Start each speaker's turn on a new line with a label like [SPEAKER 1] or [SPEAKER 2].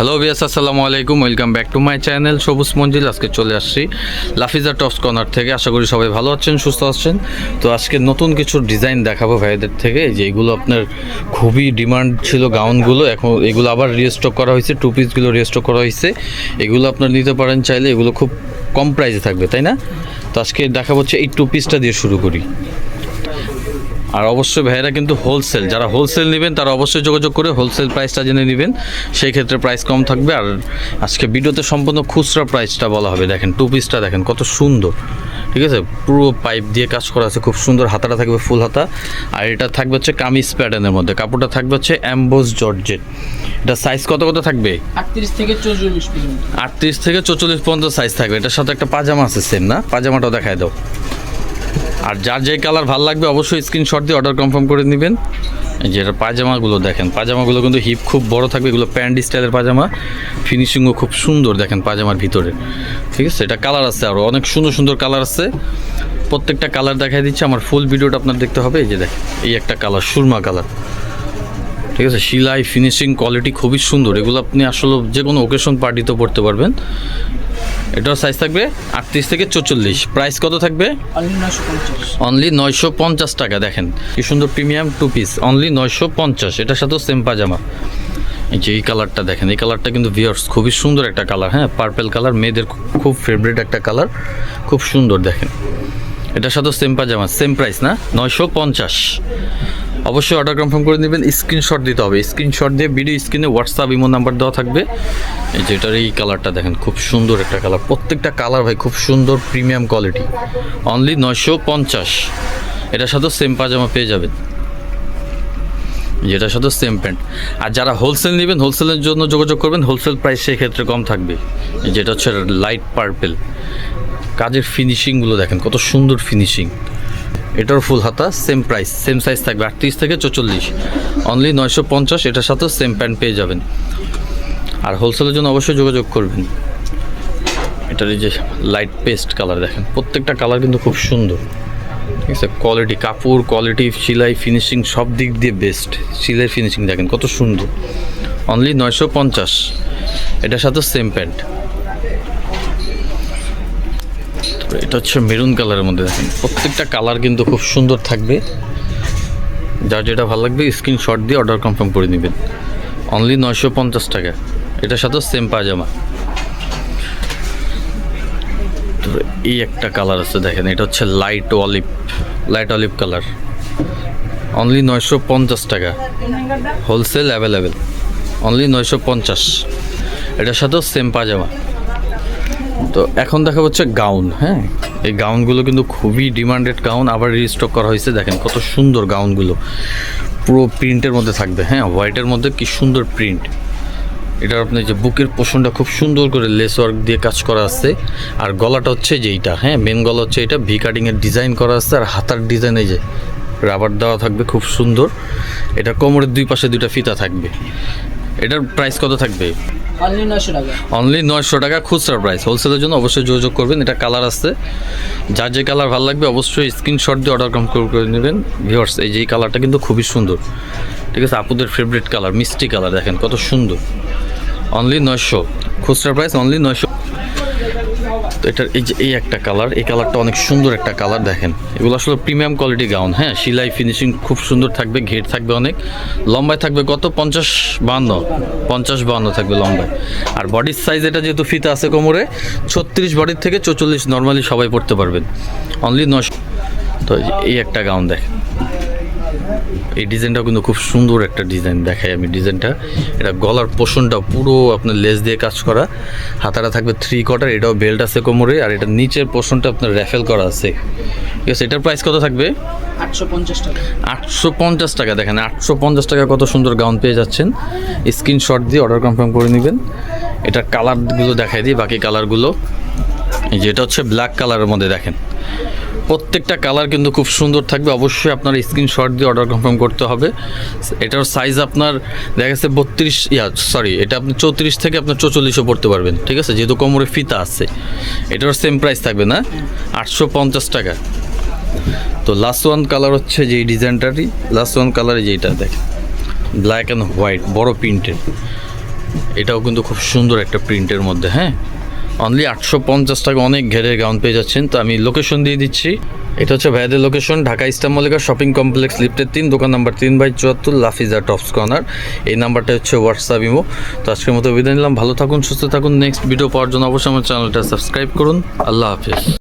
[SPEAKER 1] Hello Biyas আসসালামু আলাইকুম। Welcome back to my channel Sobuj Manzil. আজকে চলে আসছি লাফিজা টপস কর্নার থেকে। আশা করি সবাই ভালো আছেন, সুস্থ আছেন। তো আজকে নতুন কিছু ডিজাইন দেখাবো ভাইদের থেকে। যে এগুলো আপনার খুবই ডিমান্ড ছিল গাউনগুলো এখন এগুলো আবার রিস্টক করা হয়েছে টু পিসগুলো রিস্টক করা হয়েছে। এগুলো আপনার নিতে পারেন চাইলে, এগুলো খুব কম প্রাইসে থাকবে, তাই না? তো আজকে দেখাবো হচ্ছে এই টু পিসটা দিয়ে শুরু করি। আর অবশ্যই ভাইয়েরা কিন্তু হোলসেল যারা হোলসেল নেবেন তারা অবশ্যই যোগাযোগ করে হোলসেল প্রাইসটা জেনে নেবেন। সেই ক্ষেত্রে প্রাইস কম থাকবে আর আজকে ভিডিওতে সম্পূর্ণ খুচরা প্রাইসটা বলা হবে। দেখেন টু পিসটা দেখেন কত সুন্দর। ঠিক আছে? পুরো পাইপ দিয়ে কাজ করা আছে খুব সুন্দর হাতাটা থাকবে ফুল হাতা। আর এটা থাকবে হচ্ছে কামিজ প্যাটার্নের মধ্যে। কাপড়টা থাকবে হচ্ছে অ্যাম্বোস জর্জেট এটা সাইজ কত কত থাকবে?
[SPEAKER 2] আটত্রিশ থেকে চল্লিশ পর্যন্ত।
[SPEAKER 1] আটত্রিশ থেকে চৌচল্লিশ পর্যন্ত সাইজ থাকবে। এটার সাথে একটা পাজামা আছে সেম না? পাজামাটাও দেখায় দাও। আর যার যে কালার ভালো লাগবে অবশ্যই স্ক্রিনশট দিয়ে অর্ডার কনফার্ম করে নেবেন। যেটা পাজামাগুলো দেখেন পাজামাগুলো কিন্তু হিপ খুব বড় থাকবে, এগুলো প্যান্ট স্টাইলের পাজামা ফিনিশিংও খুব সুন্দর দেখেন পাজামার ভিতরে। ঠিক আছে? এটা কালার আছে আরও অনেক সুন্দর সুন্দর কালার আছে। প্রত্যেকটা কালার দেখাই দিচ্ছে, আমার ফুল ভিডিওটা আপনার দেখতে হবে। এই যে দেখেন, এই একটা কালার সুরমা কালার ঠিক আছে? সিলাই ফিনিশিং কোয়ালিটি খুবই সুন্দর। এগুলো আপনি আসলে যে কোনো ওকেশন পার্টিতেও পড়তে পারবেন। এটার সাইজ থাকবে আটত্রিশ থেকে চৌচল্লিশ। প্রাইস কত থাকবে?
[SPEAKER 2] অনলি
[SPEAKER 1] নয়শো পঞ্চাশ। টাকা দেখেন। কি সুন্দর প্রিমিয়াম টু পিস অনলি নয়শো পঞ্চাশ। এটার সাথেও সেম পাজামা। এই যে এই কালারটা দেখেন এই কালারটা কিন্তু ভিয়ার্স খুবই সুন্দর একটা কালার হ্যাঁ? পার্পেল কালার মেয়েদের খুব ফেভারিট একটা কালার খুব সুন্দর দেখেন। এটার সাথেও সেম পাজামা সেম প্রাইস না? নয়শো পঞ্চাশ। অবশ্যই অর্ডার কনফার্ম করে নেবেন স্ক্রিনশট দিতে হবে। স্ক্রিনশট দিয়ে ভিডিও স্ক্রিনে হোয়াটসঅ্যাপ ইমো নাম্বার দেওয়া থাকবে। এই যে এটার এই কালারটা দেখেন, খুব সুন্দর একটা কালার প্রত্যেকটা কালার ভাই খুব সুন্দর প্রিমিয়াম কোয়ালিটি অনলি নয়শো পঞ্চাশ। এটার সাথেও সেম পাজামা পেয়ে যাবেন। যেটার সাথে সেম প্যান্ট আর যারা হোলসেল নেবেন হোলসেলের জন্য যোগাযোগ করবেন হোলসেল প্রাইস সেই ক্ষেত্রে কম থাকবে। যেটা হচ্ছে লাইট পার্পেল কাজের ফিনিশিংগুলো দেখেন, কত সুন্দর ফিনিশিং এটার ফুল হাতা সেম প্রাইস সেম সাইজ থাকবে আটত্রিশ থেকে চৌচল্লিশ। অনলি নয়শো পঞ্চাশ, এটার সাথেও সেম প্যান্ট পেয়ে যাবেন। আর হোলসেলের জন্য অবশ্যই যোগাযোগ করবেন। এটার এই যে লাইট পেস্ট কালার দেখেন, প্রত্যেকটা কালার কিন্তু খুব সুন্দর। ঠিক আছে? কোয়ালিটি কাপড় কোয়ালিটি সিলাই ফিনিশিং সব দিক দিয়ে বেস্ট সিলাই ফিনিশিং দেখেন, কত সুন্দর। অনলি নয়শো পঞ্চাশ, এটার সাথে সেম প্যান্ট এটা হচ্ছে মেরুন কালারের মধ্যে দেখেন। প্রত্যেকটা কালার কিন্তু খুব সুন্দর থাকবে। যার যেটা ভালো লাগবে স্ক্রিনশট দিয়ে অর্ডার কনফার্ম করে নেবেন। অনলি নয়শো পঞ্চাশ টাকা। এটার সাথেও সেম পাজামা। এই একটা কালার আছে দেখেন, এটা হচ্ছে light olive light olive colour only নয়শো পঞ্চাশ টাকা। হোলসেল অ্যাভেলেবেল অনলি নয়শো পঞ্চাশ। এটার সাথেও সেম পাজামা। তো এখন দেখা হচ্ছে গাউন হ্যাঁ? এই গাউনগুলো কিন্তু খুবই ডিমান্ডেড গাউন, আবার রিস্টক করা হয়েছে। দেখেন কত সুন্দর গাউনগুলো। পুরো প্রিন্টের মধ্যে থাকবে হ্যাঁ? হোয়াইটের মধ্যে কি সুন্দর প্রিন্ট এটার আপনি যে বুকের পোষণটা খুব সুন্দর করে লেস ওয়ার্ক দিয়ে কাজ করা আছে। আর গলাটা হচ্ছে যে এইটা হ্যাঁ? মেন গলা হচ্ছে এটা ভি কাটিংয়ের ডিজাইন করা আছে। আর হাতার ডিজাইন যে রাবার দেওয়া থাকবে খুব সুন্দর। এটা কোমরের দুই পাশে দুইটা ফিতা থাকবে। এটার প্রাইস কত থাকবে?
[SPEAKER 2] অনলি
[SPEAKER 1] নয়শো টাকা। খুচরা প্রাইস হোলসেলের জন্য অবশ্যই যোগাযোগ করবেন, এটা কালার আছে যার যে কালার ভালো লাগবে, অবশ্যই স্ক্রিনশট দিয়ে অর্ডার কনফার্ম করে নেবেন। ভিওর্স এই যে কালারটা কিন্তু খুবই সুন্দর। ঠিক আছে, আপুদের ফেভারিট কালার মিষ্টি কালার দেখেন কত সুন্দর। অনলি নয়শো, খুচরা প্রাইস অনলি নয়শো। তো এটার এই যে, এই একটা কালার এই কালারটা অনেক সুন্দর একটা কালার দেখেন। এগুলো আসলে প্রিমিয়াম কোয়ালিটি গাউন হ্যাঁ? সিলাই ফিনিশিং খুব সুন্দর থাকবে, ঘের থাকবে অনেক। লম্বায় থাকবে কত? পঞ্চাশ বাহান্ন পঞ্চাশ বাহান্ন থাকবে লম্বায়। আর বডির সাইজ এটা যেহেতু ফিতা আছে কোমরে, ছত্রিশ বডির থেকে চৌচল্লিশ নর্মালি সবাই পড়তে পারবেন। অনলি নশো তো এই একটা গাউন দেখেন। এই ডিজাইনটাও কিন্তু খুব সুন্দর একটা ডিজাইন দেখাই আমি ডিজাইনটা। এটা গলার পোষণটা পুরো আপনার লেস দিয়ে কাজ করা। হাতাটা থাকবে থ্রি কোয়ার্টার এটাও বেল্ট আছে কোমরে আর এটা নিচের পোষণটা আপনার র্যাফেল করা আছে। ঠিক আছে এটার প্রাইস কত থাকবে?
[SPEAKER 2] আটশো পঞ্চাশ টাকা।
[SPEAKER 1] আটশো পঞ্চাশ টাকা দেখেন আটশো পঞ্চাশ টাকা কত সুন্দর গাউন পেয়ে যাচ্ছেন। স্ক্রিনশট দিয়ে অর্ডার কনফার্ম করে নেবেন। এটার কালারগুলো দেখাই দিই বাকি কালারগুলো এই যে এটা হচ্ছে ব্ল্যাক কালারের মধ্যে দেখেন। প্রত্যেকটা কালার কিন্তু খুব সুন্দর থাকবে। অবশ্যই আপনার স্ক্রিনশট দিয়ে অর্ডার কনফার্ম করতে হবে। এটার সাইজ আপনার দেখা গেছে বত্রিশ, ইয়া সরি এটা আপনি চৌত্রিশ থেকে আপনার চৌচল্লিশও পড়তে পারবেন, ঠিক আছে? যেহেতু কোমরে ফিতা আছে। এটার সেম প্রাইস থাকবে না, আটশো পঞ্চাশ টাকা। তো লাস্ট ওয়ান কালার হচ্ছে যে ডিজাইনটারই লাস্ট ওয়ান কালারে যেটা দেখেন ব্ল্যাক অ্যান্ড হোয়াইট বড় প্রিন্টের এটাও কিন্তু খুব সুন্দর একটা প্রিন্টের মধ্যে হ্যাঁ? অনলি আটশো পঞ্চাশ টাকা অনেক ঘেরের গাউন পেয়ে যাচ্ছেন। তো আমি লোকেশন দিয়ে দিচ্ছি। এটা হচ্ছে ভাইয়াদের লোকেশন ঢাকা ইস্তামলিকা শপিং কমপ্লেক্স লিফটের তিন, দোকান নাম্বার তিন বাই চুয়াত্তর, লাফিজা টপস কর্নার এই নাম্বারটা হচ্ছে হোয়াটসঅ্যাপ ইমো তো আজকের মতো বিদায় নিলাম, ভালো থাকুন, সুস্থ থাকুন। নেক্সট ভিডিও পাওয়ার জন্য অবশ্যই আমার চ্যানেলটা সাবস্ক্রাইব করুন। আল্লাহ হাফিজ।